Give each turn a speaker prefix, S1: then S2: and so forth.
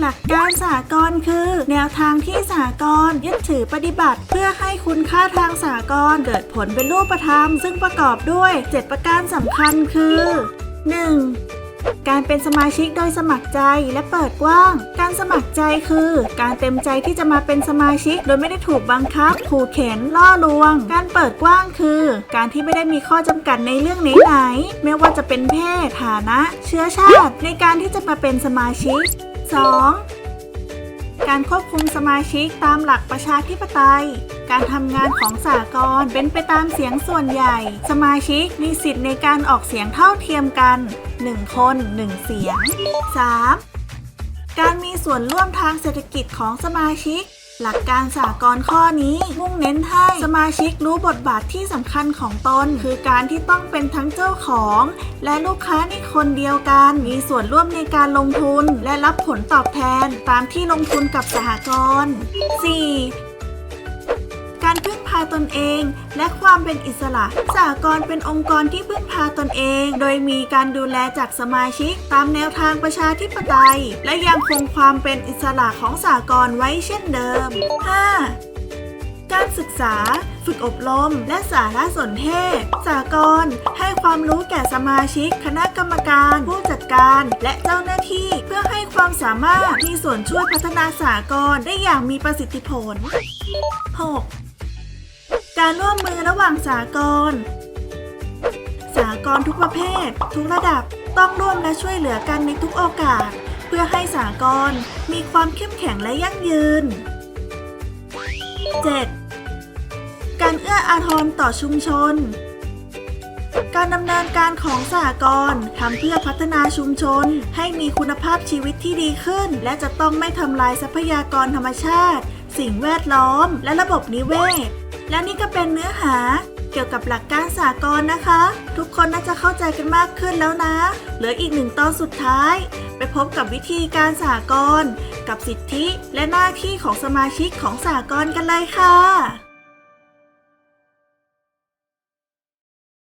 S1: หลักการสากลคือ แนวทางที่สากลยึดถือปฏิบัติ เพื่อให้คุณค่าทางสากลเกิดผลเป็นรูปธรรม ซึ่งประกอบด้วย 7 ประการสำคัญคือ 1. การเป็นสมาชิกโดยสมัครใจและเปิดกว้าง การสมัครใจคือ การเต็มใจที่จะมาเป็นสมาชิก โดยไม่ได้ถูกบังคับ ขู่เข็น ล่อลวง การเปิดกว้างคือ การที่ไม่ได้มีข้อจำกัดในเรื่องไหนๆไม่ว่าจะเป็นเพศ ฐานะ เชื้อชาติ ในการที่จะมาเป็นสมาชิก 2. การควบคุมสมาชิกตามหลักประชาธิปไตย การทำงานของสากลเป็นไปตามเสียงส่วนใหญ่ สมาชิกมีสิทธิ์ในการออกเสียงเท่าเทียมกัน 1 คน 1 เสียง 3. การมีส่วนร่วมทางเศรษฐกิจของสมาชิก หลักการสากลข้อนี้ มุ่งเน้นให้สมาชิกรู้บทบาทที่สำคัญของตน คือการที่ต้องเป็นทั้งเจ้าของ และลูกค้าในคนเดียวกัน มีส่วนร่วมในการลงทุน และรับผลตอบแทนตามที่ลงทุนกับสหกรณ์ 4. ตนเอง และความเป็นอิสระสหกรณ์เป็นองค์กรที่พึ่งพาตนเอง โดยมีการดูแลจากสมาชิก ตามแนวทางประชาธิปไตย และยังคงความเป็นอิสระของสหกรณ์ไว้เช่นเดิม 5. การศึกษา ฝึกอบรม และสารสนเทศสากลให้ความรู้แก่สมาชิก คณะกรรมการ ผู้จัดการ และเจ้าหน้าที่ เพื่อให้ความสามารถมีส่วนช่วยพัฒนาสากลได้อย่างมีประสิทธิผล 6. การร่วมมือระหว่างสากลสากลทุกประเภท ทุกระดับต้องร่วมและช่วยเหลือกันในทุกโอกาส เพื่อให้สากลมีความเข้มแข็งและยั่งยืน 7. การเอื้ออาทรต่อชุมชน การดำเนินการของสหกรณ์ทำเพื่อพัฒนาชุมชน ให้มีคุณภาพชีวิตที่ดีขึ้น และจะต้องไม่ทำลายทรัพยากรธรรมชาติ สิ่งแวดล้อม และระบบนิเวศ และนี่ก็เป็นเนื้อหาเกี่ยวกับหลักการสากลนะคะ ทุกคนน่าจะเข้าใจกันมากขึ้นแล้วนะ เหลืออีกหนึ่งตอนสุดท้าย ไปพบกับวิธีการสากลกับสิทธิและหน้าที่ของสมาชิกของสากลกันเลยค่ะ